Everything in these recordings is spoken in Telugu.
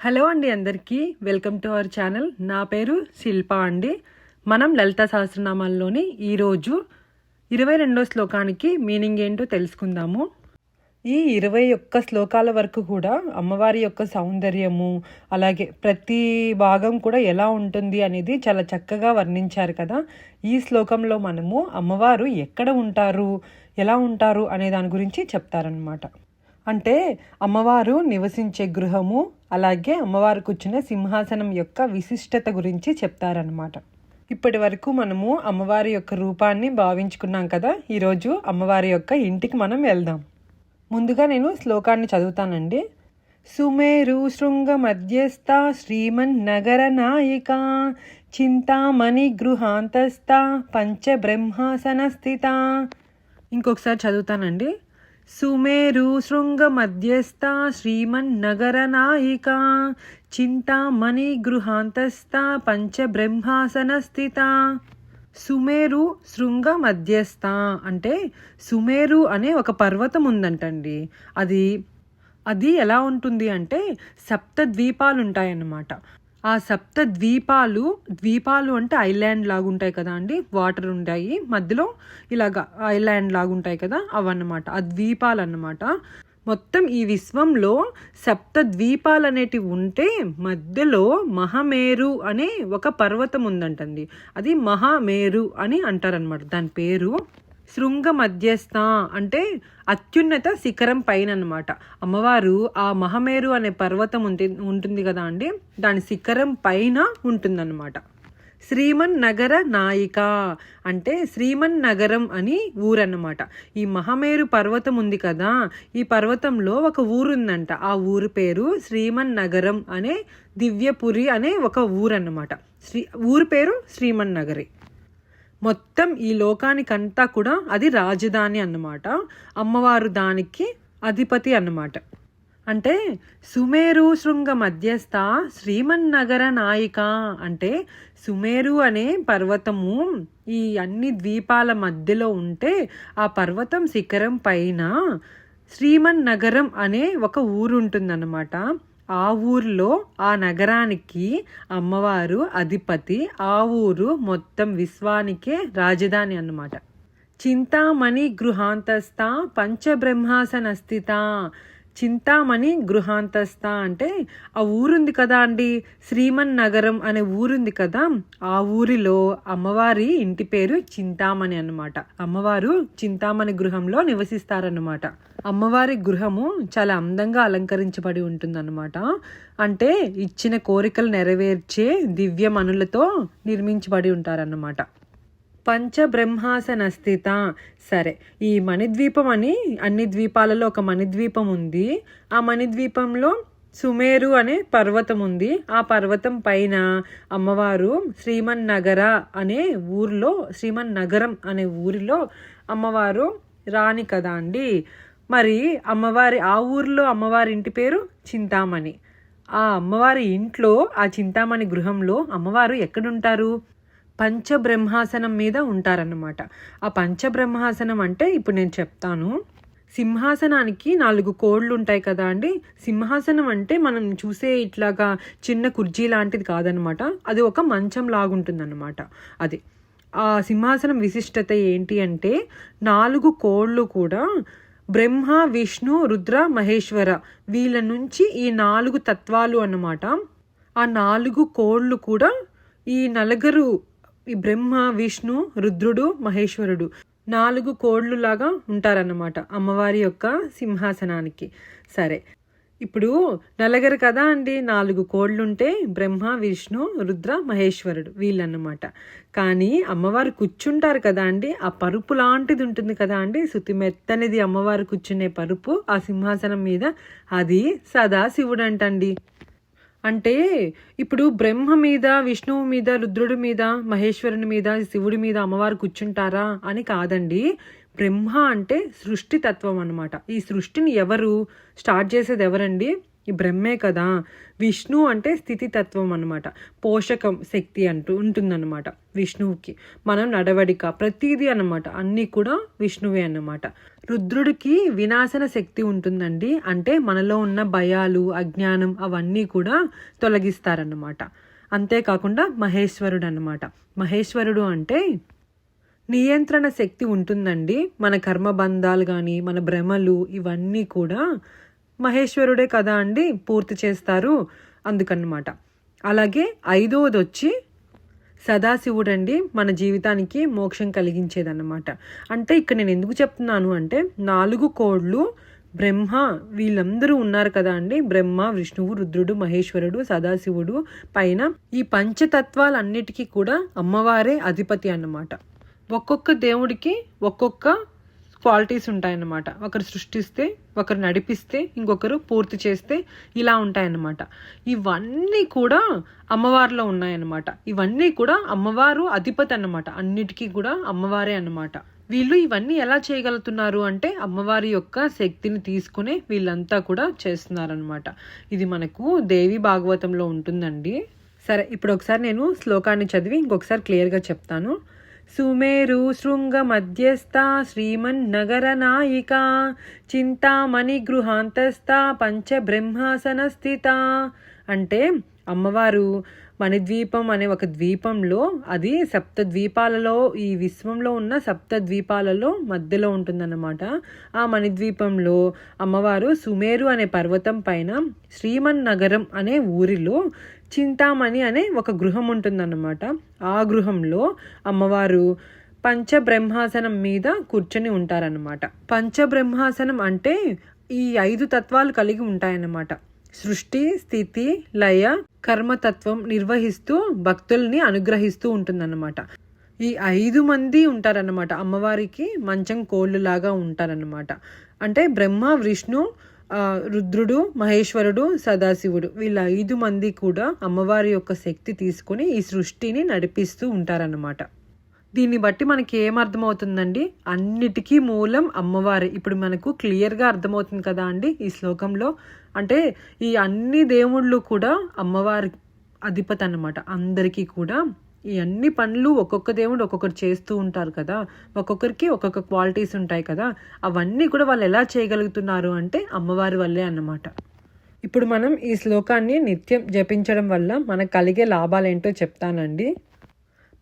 హలో అండి అందరికీ. Welcome to our channel. నా పేరు శిల్ప అండి. మనం లలిత సహస్రనామాల్లోని ఈరోజు ఇరవై రెండో శ్లోకానికి మీనింగ్ ఏంటో తెలుసుకుందాము. ఈ ఇరవై ఒక్క శ్లోకాల వరకు కూడా అమ్మవారి యొక్క సౌందర్యము అలాగే ప్రతి భాగం కూడా ఎలా ఉంటుంది అనేది చాలా చక్కగా వర్ణించారు కదా. ఈ శ్లోకంలో మనము అమ్మవారు ఎక్కడ ఉంటారు ఎలా ఉంటారు అనే దాని గురించి చెప్తారనమాట అంటే అమ్మవారు నివసించే గృహము అలాగే అమ్మవారు కూర్చునే సింహాసనం యొక్క విశిష్టత గురించి చెప్తారనమాట ఇప్పటి వరకు మనము అమ్మవారి యొక్క రూపాన్ని భావించుకున్నాం కదా ఈరోజు అమ్మవారి యొక్క ఇంటికి మనం వెళ్దాం. ముందుగా నేను శ్లోకాన్ని చదువుతానండి. సుమేరు శృంగ మధ్యస్థ శ్రీమన్ నగర నాయిక చింతామణి గృహాంతస్థ పంచబ్రహ్మాసన స్థిత. ఇంకొకసారి చదువుతానండి. సుమేరు శృంగ మధ్యస్థ శ్రీమన్ నగర నాయిక చింతామణి గృహాంతస్థ పంచబ్రహ్మాసన స్థిత. సుమేరు శృంగ మధ్యస్థ అంటే సుమేరు అనే ఒక పర్వతం ఉందంటండి. అది అది ఎలా ఉంటుంది అంటే సప్త ద్వీపాలు ఉంటాయన్నమాట ఆ సప్త ద్వీపాలు ద్వీపాలు అంటే ఐలాండ్ లాగా ఉంటాయి కదా అండి వాటర్ ఉంటాయి. మధ్యలో ఇలాగ ఐలాండ్ లాగా ఉంటాయి కదా అవన్నమాట. ఆ ద్వీపాలు అన్నమాట మొత్తం ఈ విశ్వంలో సప్త ద్వీపాలు అనేటివి ఉంటే మధ్యలో మహామేరు అనే ఒక పర్వతం ఉందంటండి అది మహామేరు అని అంటారనమాట దాని పేరు శృంగ మధ్యస్థ అంటే అత్యున్నత శిఖరం పైన అనమాట అమ్మవారు ఆ మహమేరు అనే పర్వతం ఉంటే ఉంటుంది కదా అండి? దాని శిఖరం పైన ఉంటుందన్నమాట. శ్రీమన్ నగర నాయిక అంటే శ్రీమన్ నగరం అని ఊరన్నమాట. ఈ మహమేరు పర్వతం ఉంది కదా ఈ పర్వతంలో ఒక ఊరుందంట. ఆ ఊరు పేరు శ్రీమన్ నగరం అనే దివ్యపురి అనే ఒక ఊరన్నమాట. శ్రీ ఊరు పేరు శ్రీమన్ నగరి మొత్తం ఈ లోకానికంతా కూడా అది రాజధాని అన్నమాట. అమ్మవారు దానికి అధిపతి అన్నమాట. అంటే సుమేరు శృంగ మధ్యస్థ శ్రీమన్నగర నాయిక అంటే సుమేరు అనే పర్వతము ఈ అన్ని ద్వీపాల మధ్యలో ఉంటే ఆ పర్వతం శిఖరం పైన శ్రీమన్ నగరం అనే ఒక ఊరుంటుందన్నమాట. ఆ ఊర్లో ఆ నగరానికి అమ్మవారు అధిపతి. ఆ ఊరు మొత్తం విశ్వానికే రాజధాని అన్నమాట. చింతామణి గృహాంతస్థ పంచబ్రహ్మాసనస్థిత. చింతామణి గృహాంతస్థ అంటే ఆ ఊరుంది కదా అండి శ్రీమన్ నగరం అనే ఊరుంది కదా ఆ ఊరిలో అమ్మవారి ఇంటి పేరు చింతామణి అన్నమాట. అమ్మవారు చింతామణి గృహంలో నివసిస్తారన్నమాట. అమ్మవారి గృహము చాలా అందంగా అలంకరించబడి ఉంటుందన్నమాట. అంటే ఇచ్చిన కోరికలు నెరవేర్చే దివ్య మనులతో నిర్మించబడి ఉంటారన్నమాట. పంచబ్రహ్మాసన స్థిత సరే ఈ మణిద్వీపం అని అన్ని ద్వీపాలలో ఒక మణిద్వీపం ఉంది. ఆ మణిద్వీపంలో సుమేరు అనే పర్వతం ఉంది. ఆ పర్వతం పైన అమ్మవారు శ్రీమన్ నగర అనే ఊరిలో శ్రీమన్ నగరం అనే ఊరిలో అమ్మవారు రాణి కదా అండి. మరి అమ్మవారి ఆ ఊరిలో అమ్మవారి ఇంటి పేరు చింతామణి. ఆ అమ్మవారి ఇంట్లో ఆ చింతామణి గృహంలో అమ్మవారు ఎక్కడుంటారు? పంచబ్రహ్మాసనం మీద ఉంటారన్నమాట. ఆ పంచబ్రహ్మాసనం అంటే ఇప్పుడు నేను చెప్తాను. సింహాసనానికి నాలుగు కోళ్ళు ఉంటాయి కదా అండి. సింహాసనం అంటే మనం చూసే ఇట్లాగా చిన్న కుర్జీ లాంటిది కాదనమాట అది ఒక మంచం లాగుంటుందన్నమాట. అది. ఆ సింహాసనం విశిష్టత ఏంటి అంటే నాలుగు కోళ్ళు కూడా బ్రహ్మ విష్ణు రుద్ర మహేశ్వర వీళ్ళ నుంచి ఈ నాలుగు తత్వాలు అన్నమాట. ఆ నాలుగు కోళ్ళు కూడా ఈ నలుగురు ఈ బ్రహ్మ విష్ణు రుద్రుడు మహేశ్వరుడు నాలుగు కోళ్ళు లాగా ఉంటారన్నమాట అమ్మవారి యొక్క సింహాసనానికి. సరే ఇప్పుడు నలగరు కదా అండి? నాలుగు కోళ్ళుంటే బ్రహ్మ విష్ణు రుద్ర మహేశ్వరుడు వీళ్ళన్నమాట. కానీ అమ్మవారు కూర్చుంటారు కదా అండి? ఆ పరుపు లాంటిది ఉంటుంది కదా అండి? శృతి మెత్తనిది అమ్మవారు కూర్చునే పరుపు ఆ సింహాసనం మీద. అది సదా శివుడు అంటండి అంటే ఇప్పుడు బ్రహ్మ మీద విష్ణువు మీద రుద్రుడి మీద మహేశ్వరుని మీద శివుడి మీద అమ్మవారు కూర్చుంటారా అని కాదండి. బ్రహ్మ అంటే సృష్టి తత్వం అనమాట ఈ సృష్టిని ఎవరు స్టార్ట్ చేసేది ఎవరండి? ఈ బ్రహ్మే కదా. విష్ణు అంటే స్థితితత్వం అనమాట పోషకం శక్తి అంటూ ఉంటుందన్నమాట విష్ణువుకి. మనం నడవడిక ప్రతిదీ అన్నమాట. అన్నీ కూడా విష్ణువే అన్నమాట. రుద్రుడికి వినాశన శక్తి ఉంటుందండి. అంటే మనలో ఉన్న భయాలు అజ్ఞానం అవన్నీ కూడా తొలగిస్తారన్నమాట. అంతేకాకుండా మహేశ్వరుడు అన్నమాట మహేశ్వరుడు అంటే నియంత్రణ శక్తి ఉంటుందండి. మన కర్మబంధాలు కానీ మన భ్రమలు ఇవన్నీ కూడా మహేశ్వరుడే కదా అండి పూర్తి చేస్తారు అందుకన్నమాట. అలాగే ఐదవది వచ్చి సదాశివుడండి మన జీవితానికి మోక్షం కలిగించేదన్నమాట. అంటే ఇక్కడ నేను ఎందుకు చెప్తున్నాను అంటే నాలుగు కోళ్ళు బ్రహ్మ వీళ్ళందరూ ఉన్నారు కదా అండి. బ్రహ్మ విష్ణువు రుద్రుడు మహేశ్వరుడు సదాశివుడు పైన ఈ పంచతత్వాలన్నిటికీ కూడా అమ్మవారే అధిపతి అన్నమాట. ఒక్కొక్క దేవుడికి ఒక్కొక్క క్వాలిటీస్ ఉంటాయన్నమాట. ఒకరు సృష్టిస్తే ఒకరు నడిపిస్తే ఇంకొకరు పూర్తి చేస్తే ఇలా ఉంటాయన్నమాట. ఇవన్నీ కూడా అమ్మవారిలో ఉన్నాయన్నమాట. ఇవన్నీ కూడా అమ్మవారు అధిపతి అన్నమాట. అన్నిటికీ కూడా అమ్మవారే అన్నమాట. వీళ్ళు ఇవన్నీ ఎలా చేయగలుగుతున్నారు అంటే అమ్మవారి యొక్క శక్తిని తీసుకునే వీళ్ళంతా కూడా చేస్తున్నారనమాట ఇది మనకు దేవి భాగవతంలో ఉంటుందండి. సరే ఇప్పుడు ఒకసారి నేను శ్లోకాన్ని చదివి ఇంకొకసారి క్లియర్గా చెప్తాను. సుమేరు శృంగ మధ్యస్థ శ్రీమన్నగర నాయిక చింతామణి గృహాంతస్థ పంచబ్రహ్మాసన స్థిత అంటే అమ్మవారు మణిద్వీపం అనే ఒక ద్వీపంలో అది సప్త ద్వీపాలలో ఈ విశ్వంలో ఉన్న సప్త ద్వీపాలలో మధ్యలో ఉంటుందన్నమాట. ఆ మణిద్వీపంలో అమ్మవారు సుమేరు అనే పర్వతం పైన శ్రీమన్ నగరం అనే ఊరిలో చింతామణి అనే ఒక గృహం ఉంటుందన్నమాట. ఆ గృహంలో అమ్మవారు పంచబ్రహ్మాసనం మీద కూర్చొని ఉంటారన్నమాట. పంచబ్రహ్మాసనం అంటే ఈ ఐదు తత్వాలు కలిగి ఉంటాయన్నమాట. సృష్టి స్థితి లయ కర్మతత్వం నిర్వహిస్తూ భక్తుల్ని అనుగ్రహిస్తూ ఉంటుందన్నమాట. ఈ ఐదు మంది ఉంటారన్నమాట. అమ్మవారికి మంచం కోళ్ళు లాగా ఉంటారన్నమాట. అంటే బ్రహ్మ విష్ణు రుద్రుడు మహేశ్వరుడు సదాశివుడు వీళ్ళ ఐదు మంది కూడా అమ్మవారి యొక్క శక్తి తీసుకొని ఈ సృష్టిని నడిపిస్తూ ఉంటారన్నమాట. దీన్ని బట్టి మనకి ఏం అర్థమవుతుందండి? అన్నిటికీ మూలం అమ్మవారి. ఇప్పుడు మనకు క్లియర్గా అర్థమవుతుంది కదా అండి ఈ శ్లోకంలో? అంటే ఈ అన్ని దేవుళ్ళు కూడా అమ్మవారి అధిపతి అన్నమాట అందరికీ కూడా ఈ అన్ని పనులు ఒక్కొక్క దేవుడు ఒక్కొక్కరు చేస్తూ ఉంటారు కదా. ఒక్కొక్కరికి ఒక్కొక్క క్వాలిటీస్ ఉంటాయి కదా. అవన్నీ కూడా వాళ్ళు ఎలా చేయగలుగుతున్నారు అంటే అమ్మవారి వల్లే అన్నమాట. ఇప్పుడు మనం ఈ శ్లోకాన్ని నిత్యం జపించడం వల్ల మనకు కలిగే లాభాలేంటో చెప్తానండి.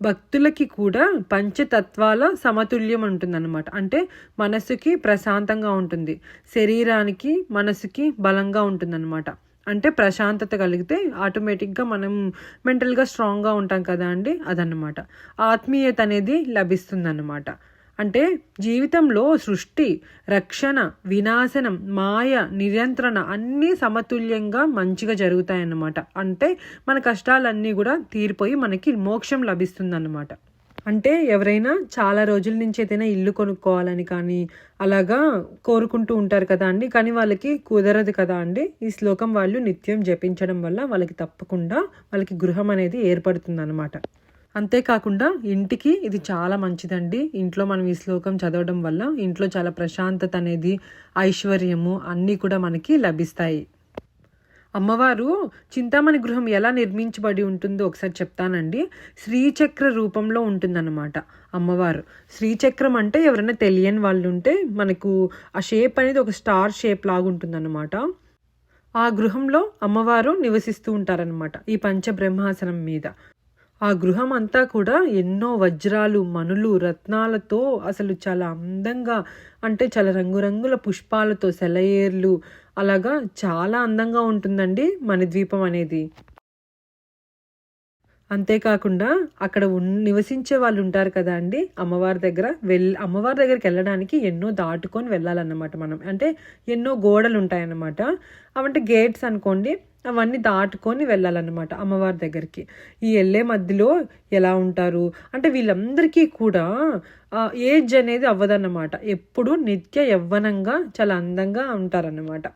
భక్తులకి కూడా పంచతత్వాల సమతుల్యం ఉంటుందన్నమాట. అంటే మనసుకి ప్రశాంతంగా ఉంటుంది. శరీరానికి మనసుకి బలంగా ఉంటుందన్నమాట. అంటే ప్రశాంతత కలిగితే ఆటోమేటిక్గా మనం మెంటల్గా స్ట్రాంగ్గా ఉంటాం కదా అండి అదన్నమాట. ఆత్మీయత అనేది లభిస్తుందన్నమాట. అంటే జీవితంలో సృష్టి రక్షణ వినాశనం మాయ నియంత్రణ అన్నీ సమతుల్యంగా మంచిగా జరుగుతాయన్నమాట. అంటే మన కష్టాలన్నీ కూడా తీరిపోయి మనకి మోక్షం లభిస్తుందన్నమాట. అంటే ఎవరైనా చాలా రోజుల నుంచి ఏదైనా ఇల్లు కొనుక్కోవాలని కానీ అలాగా కోరుకుంటూ ఉంటారు కదా అండి. కానీ వాళ్ళకి కుదరదు కదా అండి. ఈ శ్లోకం వాళ్ళు నిత్యం జపించడం వల్ల వాళ్ళకి తప్పకుండా వాళ్ళకి గృహం అనేది ఏర్పడుతుంది అంతేకాకుండా ఇంటికి ఇది చాలా మంచిదండి. ఇంట్లో మనం ఈ శ్లోకం చదవడం వల్ల ఇంట్లో చాలా ప్రశాంతత అనేది ఐశ్వర్యము అన్నీ కూడా మనకి లభిస్తాయి. అమ్మవారు చింతామణి గృహం ఎలా నిర్మించబడి ఉంటుందో ఒకసారి చెప్తానండి. శ్రీచక్ర రూపంలో ఉంటుందన్నమాట అమ్మవారు. శ్రీచక్రం అంటే ఎవరైనా తెలియని వాళ్ళు ఉంటే మనకు ఆ షేప్ అనేది ఒక స్టార్ షేప్ లాగా ఉంటుందన్నమాట. ఆ గృహంలో అమ్మవారు నివసిస్తూ ఉంటారనమాట ఈ పంచబ్రహ్మాసనం మీద. ఆ గృహం అంతా కూడా ఎన్నో వజ్రాలు మనులు రత్నాలతో అసలు చాలా అందంగా అంటే చాలా రంగురంగుల పుష్పాలతో సెలయేర్లు. అలాగా చాలా అందంగా ఉంటుందండి మణిద్వీపం అనేది. అంతేకాకుండా అక్కడ ఉన్ నివసించే వాళ్ళు ఉంటారు కదా అండి అమ్మవారి దగ్గర. వెళ్ళి అమ్మవారి దగ్గరికి వెళ్ళడానికి ఎన్నో దాటుకొని వెళ్ళాలన్నమాట మనం. అంటే ఎన్నో గోడలు ఉంటాయన్నమాట అవంటే గేట్స్ అనుకోండి అవన్నీ దాటుకొని వెళ్ళాలన్నమాట అమ్మవారి దగ్గరికి. ఈ వెళ్ళే మధ్యలో ఎలా ఉంటారు? అంటే వీళ్ళందరికీ కూడా ఏజ్ అనేది అవ్వదన్నమాట. ఎప్పుడు నిత్య యవ్వనంగా చాలా అందంగా ఉంటారన్నమాట.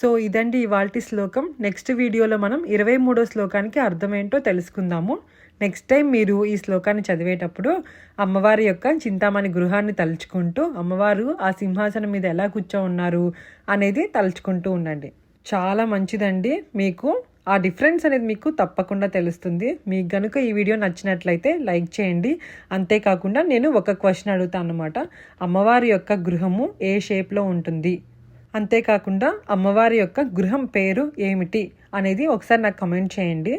సో ఇదండి ఇవాల్టి శ్లోకం. నెక్స్ట్ వీడియోలో మనం ఇరవై మూడో శ్లోకానికి అర్థమేంటో తెలుసుకుందాము. నెక్స్ట్ టైం మీరు ఈ శ్లోకాన్ని చదివేటప్పుడు అమ్మవారి యొక్క చింతామణి గృహాన్ని తలుచుకుంటూ అమ్మవారు ఆ సింహాసనం మీద ఎలా కూర్చో ఉన్నారు అనేది తలుచుకుంటూ ఉండండి. చాలా మంచిదండి. మీకు ఆ డిఫరెన్స్ అనేది మీకు తప్పకుండా తెలుస్తుంది. మీకు గనుక ఈ వీడియో నచ్చినట్లయితే లైక్ చేయండి. అంతేకాకుండా నేను ఒక క్వశ్చన్ అడుగుతాను అనమాట అమ్మవారి యొక్క గృహము ఏ షేప్లో ఉంటుంది? అంతేకాకుండా అమ్మవారి యొక్క గృహం పేరు ఏమిటి అనేది ఒకసారి నాకు కమెంట్ చేయండి.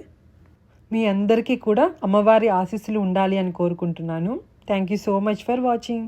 మీ అందరికీ కూడా అమ్మవారి ఆశీస్సులు ఉండాలి అని కోరుకుంటున్నాను. Thank you so much for watching